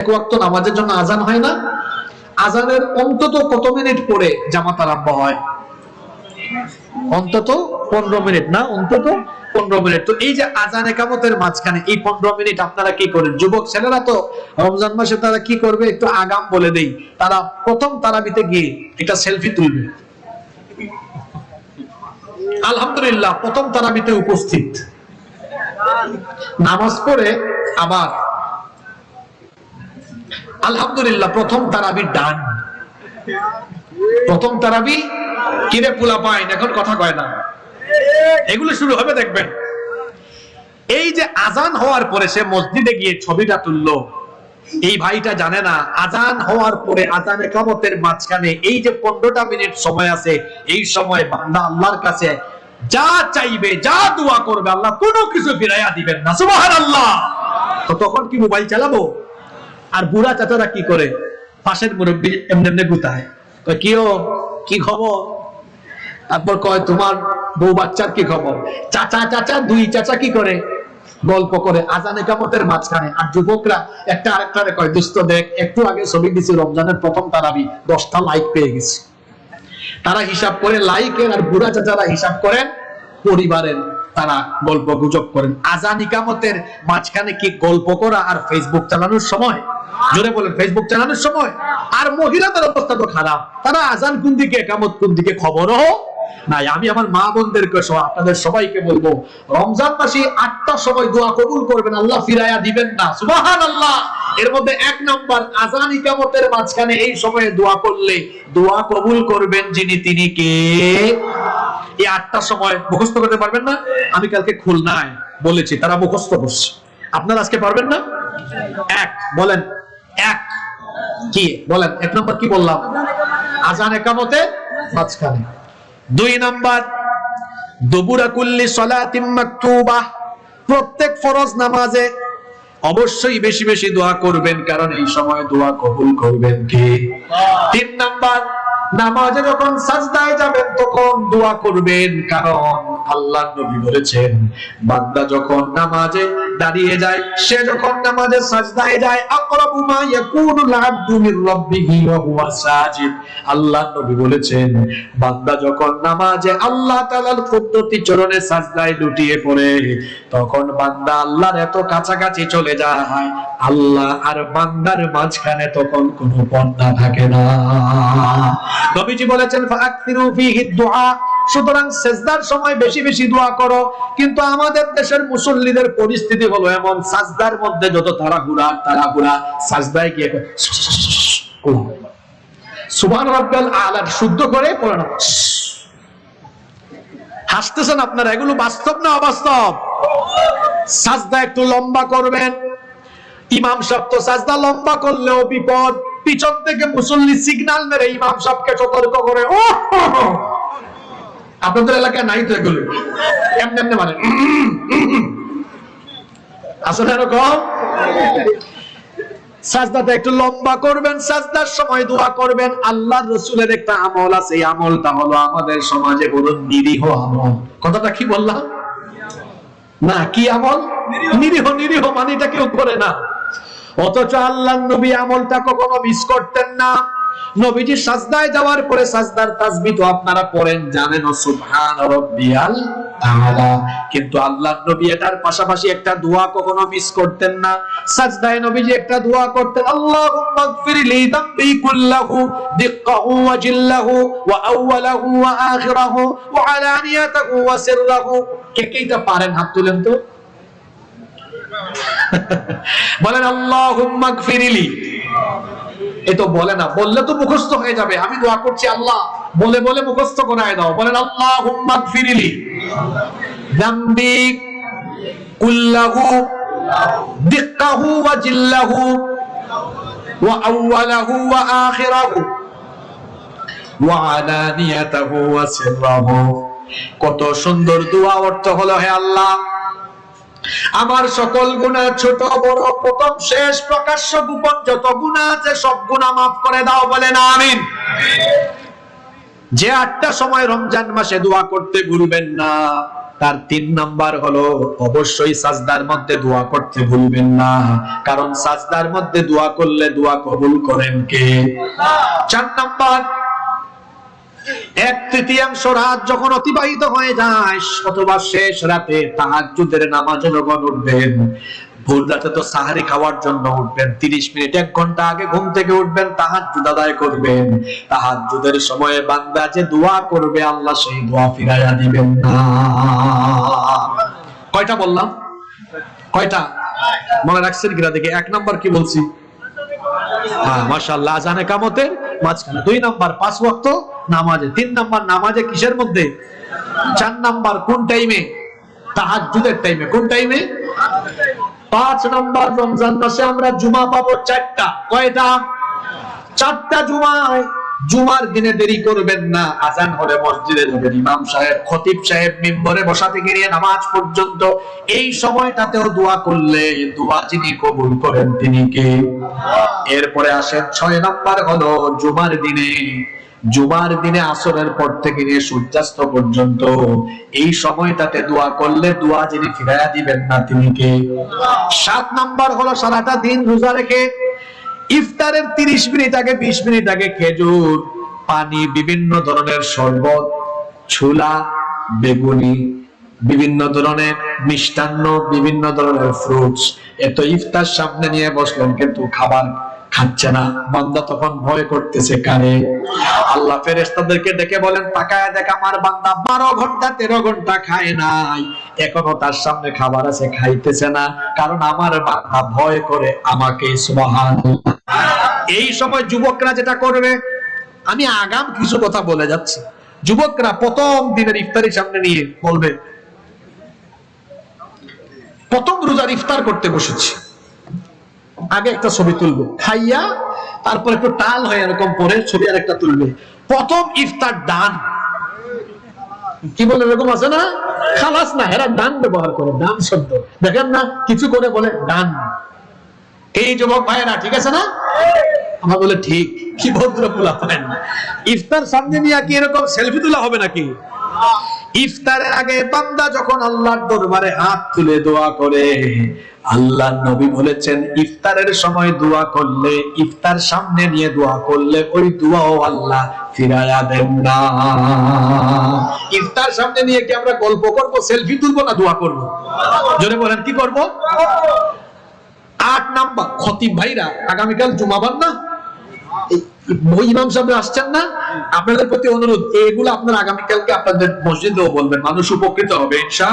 এক ওয়াক্ত নামাজের জন্য আজান হয় না? আজানের অন্তত কত মিনিট পরে জামাত আরম্ভ হয়? অন্তত পনেরো মিনিট, না? অন্তত পনেরো মিনিট। তো এই যে আজান একামতের মাঝখানে এই পনেরো মিনিট আপনারা কি করেন? যুবক ছেলেরা তো রমজান মাসে তারা কি করবে? একটু আগাম বলে দেই। তারা প্রথম তারাবিতে গিয়ে একটা সেলফি তুলবে। আলহামদুলিল্লাহ, প্রথম তারাবিতে উপস্থিত। নামাজ পড়ে আবার আলহামদুলিল্লাহ, প্রথম তারাবি ডান। প্রথম তারাবি কিরে পোলা পাইন, এখন কথা কয় না। এগুলো শুরু হবে দেখবেন। এই যে আজান হওয়ার পরে সে মসজিদে গিয়ে ছবিটা তুললো, এই ভাইটা জানে না, আজান হওয়ার পরে আজান একামতের মাঝখানে এই যে পনেরোটা মিনিট সময় আছে, এই সময় বান্দা আল্লাহর কাছে যা চাইবে, যা দোয়া করবে, আল্লাহ কোনো কিছু ফিরাইয়া দিবেন না। সুবাহান আল্লাহ তো তখন কি মোবাইল চালাবো? আর বুড়া চাচারা কি করে? পাশের মুরব্বী এমনি এমনি গুতায়। কিও কি খবর? তারপর কয়, তোমার বউ বাচ্চার কি খবর? চাচা চাচা, দুই চাচা কি করে? গল্প করে আজানে কামতের মাঝখানে। আর যুবকরা একটা আরেকটা কয়, দুস্থ দেখ, একটু আগে ছবি দিছি রমজানের প্রথম তারাবি, দশটা লাইক পেয়ে গেছি। তারা হিসাব করে লাইকের আর বুড়া চাচারা হিসাব করেন পরিবারের। তারা গল্প গুজব করেন। আজান ইকামতের মাঝখানে কি গল্প করা আর ফেসবুক চালানোর সময়? জোরে বলেন ফেসবুক চালানোর সময়? আর মহিলাদের অবস্থা তো খারাপ। তারা আজান কোন দিকে একামত কোন দিকে খবরও নাই। আমি আমার মা বোনদেরকে সহ আপনাদের সবাইকে বলব, রমজান মাসে আটটা সময় দোয়া কবুল করবেন, আল্লাহ ফিরাইয়া দিবেন না। সুবাহান আল্লাহ এর মধ্যে এক নাম্বার, আজান ইকামতের মাঝখানে এই সময়ে দোয়া করলে দোয়া কবুল করবেন যিনি, তিনি কে? এই আটটার সময় মুখস্থ করতে পারবেন না? আমি কালকে খুলনায় বলেছি, তারা মুখস্থ করছে। আপনারা আজকে পারবেন না? এক, বলেন। এক, কি? বলেন, এক নম্বর কি বললাম? আজান একামতে মাঝখানে। দুই নাম্বার, দুবুরা কুল্লি সলাতিম মাকতুবা। প্রত্যেক ফরজ নামাজে অবশ্যই বেশি বেশি দোয়া করবেন, কারণ এই সময় দোয়া কবুল করবেন কে? তিন নাম্বার নামাজে যখন সাজদায় যাবেন তখন দোয়া করবেন। কারণ আল্লাহ নবী বলেছেন বান্দা যখন নামাজে দাঁড়িয়ে যায়। সে যখন নামাজে সাজদায় যায়, আকরাবু মা ইয়াকুনুল আবদু মির রাব্বিহি ওয়া হুয়া সাজিদ। আল্লাহ নবী বলেছেন, বান্দা যখন নামাজে আল্লাহ তাআলার কুদরতি চরণে সাজদায় লুটিয়ে পড়ে, তখন বান্দা আল্লাহর এত কাছাকাছি চলে যায়। আল্লাহ আর বান্দার মাঝখানে তখন কোনো পর্দা থাকে না। নবীজি বলেছেন ফাকসিরু ফিহি দুআ সুতরাং সেজদার সময় বেশি বেশি দোয়া করো। কিন্তু আমাদের দেশের মুসল্লিদের পরিস্থিতি হলো এমন, সাজদার মধ্যে যত তাড়াহুড়া তাড়াহুড়া, সাজদায় গিয়ে সুবহান রাব্বিল আলা শুদ্ধ করে পড়ে না হাসতেছেন আপনারা এগুলো বাস্তব না অবাস্তব সাজদা একটু লম্বা করবেন ইমাম সাহেব তো সাজদা লম্বা করলেও বিপদ পিছন থেকে মুসল্লি সিগন্যাল মেরে ইমাম সাহেবকে সতর্ক করে ও আপনাদের এলাকায় নাই তো এগুলো। এমনি মানে। আসলে এরকম? সাজদাটা একটু লম্বা করবেন, সাজদার সময় দোয়া করবেন। আল্লাহ রসুলের একটা আমল আছে, এই আমলটা হলো আমাদের সমাজে বলুন নিরীহ আমল। কথাটা কি বললাম? না, কি আমল? নিরীহ নিরীহ মানে এটা কেউ করে না। অথচ আল্লাহ নবী আমলটা কখনো মিস করতেন না। নবীজি সাজদায় যাওয়ার পরে সাজদার তাসবিহ তো আপনারা পড়েন, জানেন, ও সুবহান রাব্বিয়াল আলা। কিন্তু আল্লাহ নবী এটার পাশাপাশি একটা দোয়া কখনো মিস করতেন না। সাজদায় নবীজি একটা দোয়া করতেন, আল্লাহুম্মা গফির লি দামবি কুল্লাহু, দিক্কাহু ওয়া জিল্লাহু, ওয়া আউওয়ালাহু ওয়া আখিরাহু, ওয়া আলানিয়াতাহু ওয়া সিররাহু। কে কে এটা পারেন? হাত তুলেন তো। বলেন, আল্লাহুম্মা গফিরলি। এ তো বলে না, বললে তো মুখস্থ হয়ে যাবে। আমি দোয়া করছি আল্লাহ, বলে বলে মুখস্থ করায় দাও। বলেন আল্লাহ হুম্মাক ফিরিলি দাম্বি কুল্লাহু, দিক্কাহু ওয়া জিল্লাহু, ওয়া আউওয়ালাহু ওয়া আখিরাহু, ওয়া আলানিয়াতাহু ওয়া সিররাহু। কত সুন্দর দোয়া অর্থ হলো, হে আল্লাহ আমার সকল গুণা ছোট, বড়, প্রথম, শেষ, প্রকাশ্য, গোপন, যত গুণা আছে, সব গুণা মাফ করে দাও বলেন, আমিন। যে আটটা সময় রমজান মাসে দোয়া করতে ভুলবেন না, তার তিন নাম্বার হলো অবশ্যই সাজদার মধ্যে দোয়া করতে ভুলবেন না। কারণ সাজদার মধ্যে দোয়া করলে দোয়া কবুল করেন কে? চার নাম্বার এক তৃতীয়াংশ রাত যখন অতিবাহিত হয়ে যায়, অথবা শেষ রাতে তাহাজ্জুদের নামাজে যখন উঠবেন। রাতে তো সাহারি খাওয়ার জন্য উঠবেন। তিরিশ মিনিট, এক ঘণ্টা আগে ঘুম থেকে উঠবেন করবেন। সময়ে বান্দা যে দোয়া করবে, আল্লাহ সেই দোয়া ফিরাইয়া দিবেন কয়টা বললাম? কয়টা? মনে রাখছেন দেখে? এক নাম্বার কি বলছি? হ্যাঁ মাশাআল্লাহ। আজানে কামতের মাঝখানে। দুই নাম্বার, পাঁচ ওয়াক্ত নামাজে। তিন নাম্বার, নামাজে কিসের মধ্যে? চার নাম্বার, কোন টাইমে তাহাজ্জুদের টাইমে কোন টাইমে পাঁচ নাম্বার, রমজান মাসে আমরা জুমা পাবো চারটা। কয়টা? চারটা জুমায়। জুমার দিনে দেরি করবেন না। আজান হলে মসজিদে যাবেন। ইমাম সাহেব, খতিব সাহেব মিম্বরে বসা থেকে নিয়ে নামাজ পর্যন্ত এই সময়টাতেও দোয়া করলে দোয়া যিনি কবুল করেন তিনি কে? এরপরে আসেন ছয় নাম্বার হলো জুমার দিনে। জুমার দিনে আসরের পর থেকে নিয়ে সূর্যাস্ত পর্যন্ত এই সময়টাতে দোয়া করলে দোয়া যিনি ফিরাইয়া দিবেন না তিনি কে? সাত নাম্বার হলো সারাটা দিন রোজা রেখে ইফতারের তিরিশ মিনিট আগে, বিশ মিনিট আগে খেজুর, পানি, বিভিন্ন ধরনের শরবত, ছোলা, বেগুনি, বিভিন্ন ধরনের মিষ্টান্ন, বিভিন্ন ধরনের ফ্রুটস এত ইফতার সামনে নিয়ে বসলেন, কিন্তু খাবার খাচ্ছে না। বান্দা তখন ভয় করতেছে, কারে? আল্লাহ ফেরেস্তাদেরকে ডেকে বলেন, তাকায় দেখ, আমার বান্দা বারো ঘণ্টা, তেরো ঘণ্টা খায় নাই। এখনও তার সামনে খাবার আছে, খাইতেছে না। কারণ আমার বান্দা ভয় করে আমাকে সুবহান এই সময় যুবকরা যেটা করবে, আমি আগাম কিছু কথা বলে যাচ্ছি। যুবকরা প্রথম দিনের ইফতারি সামনে নিয়ে বলবে, প্রথম রোজার ইফতার করতে বসেছি। আগে একটা ছবি তুলবো। খাইয়া তারপর একটু টাল হয়ে এরকম পরে ছবি আর একটা তুলবে। প্রথম ইফতার ডান। কি বলে, এরকম আছে না? খালাস না হেরা ডান ব্যবহার করে, ডান শব্দ। দেখেন না, কিছু করে বলে ডান। এই যুবক ভাইয়েরা, ঠিক আছে না? আমার বলে ঠিক। কি ভদ্র পোলা পারেন ইফতার সামনে নিয়ে কি এরকম সেলফি তোলা হবে নাকি? ইফতারের আগে বান্দা যখন আল্লাহর দরবারে হাত তুলে দোয়া করে, আল্লাহ নবী বলেছেন, ইফতারের সময় দোয়া করলে, ইফতার সামনে নিয়ে দোয়া করলে ওই দোয়াও আল্লাহ ফিরায়া দেন না। ইফতার সামনে নিয়ে কি আমরা গল্প করব সেলফি তুলবো না দোয়া করব? জোরে বলেন, কি করব? আট নাম্বার, খতিব ভাইরা, আগামীকাল জুমাবার না? ইমাম সাহেব আসছেন না? আপনাদের প্রতি অনুরোধ, এগুলো আপনার আগামীকালকে আপনাদের মসজিদেও বলবেন, মানুষ উপকৃত হবে, ইনশা